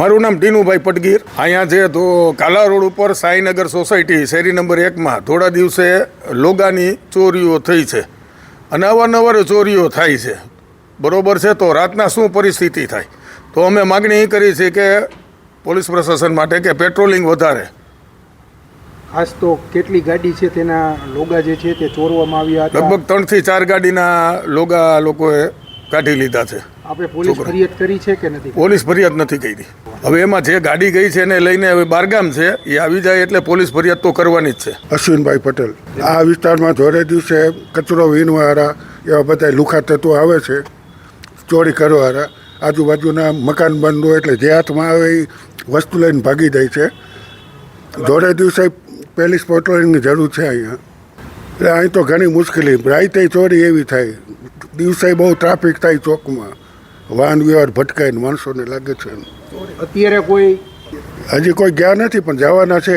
મારું નામ ટીનુભાઈ પટગીર. અહીંયા છે તો કાલા રોડ ઉપર સાઈનગર સોસાયટી શેરી નંબર એકમાં થોડા દિવસે લોગાની ચોરીઓ થઈ છે અને અવારનવાર ચોરીઓ થાય છે. બરોબર છે તો રાતના શું પરિસ્થિતિ થાય? તો અમે માગણી એ કરી છે કે પોલીસ પ્રશાસન માટે કે પેટ્રોલિંગ વધારે. ખાસ તો કેટલી ગાડી છે તેના લોગા જે છે તે ચોરવામાં આવ્યા લગભગ ત્રણથી ચાર ગાડીના લોગા લોકોએ કાઢી લીધા છે. આપણે પોલીસ ફરિયાદ કરી છે કે નથી? પોલીસ ફરિયાદ નથી કરી. હવે એમાં જે ગાડી ગઈ છે એને લઈને હવે બારગામ છે એ આવી જાય એટલે પોલીસ ફરિયાદ તો કરવાની જ છે. અશ્વિનભાઈ પટેલ આ વિસ્તારમાં ધોરે દિવસે કચરો વીણવાળા એવા બધા લુખા તત્વો આવે છે ચોરી કરવાવાળા આજુબાજુના મકાન બંધ હોય એટલે જે હાથમાં આવે એ વસ્તુ લઈને ભાગી જાય છે. ધોરે દિવસે પેલીસ પેટ્રોલિંગની જરૂર છે અહીંયા. એટલે અહીં તો ઘણી મુશ્કેલી રાઈતે ચોરી એવી થાય. દિવસે બહુ ટ્રાફિક થાય ચોકમાં. વાહન વ્યવહાર ભટકાઈને માણસોને લાગે છે અત્યારે કોઈ હજી કોઈ ગયા નથી પણ જવાના છે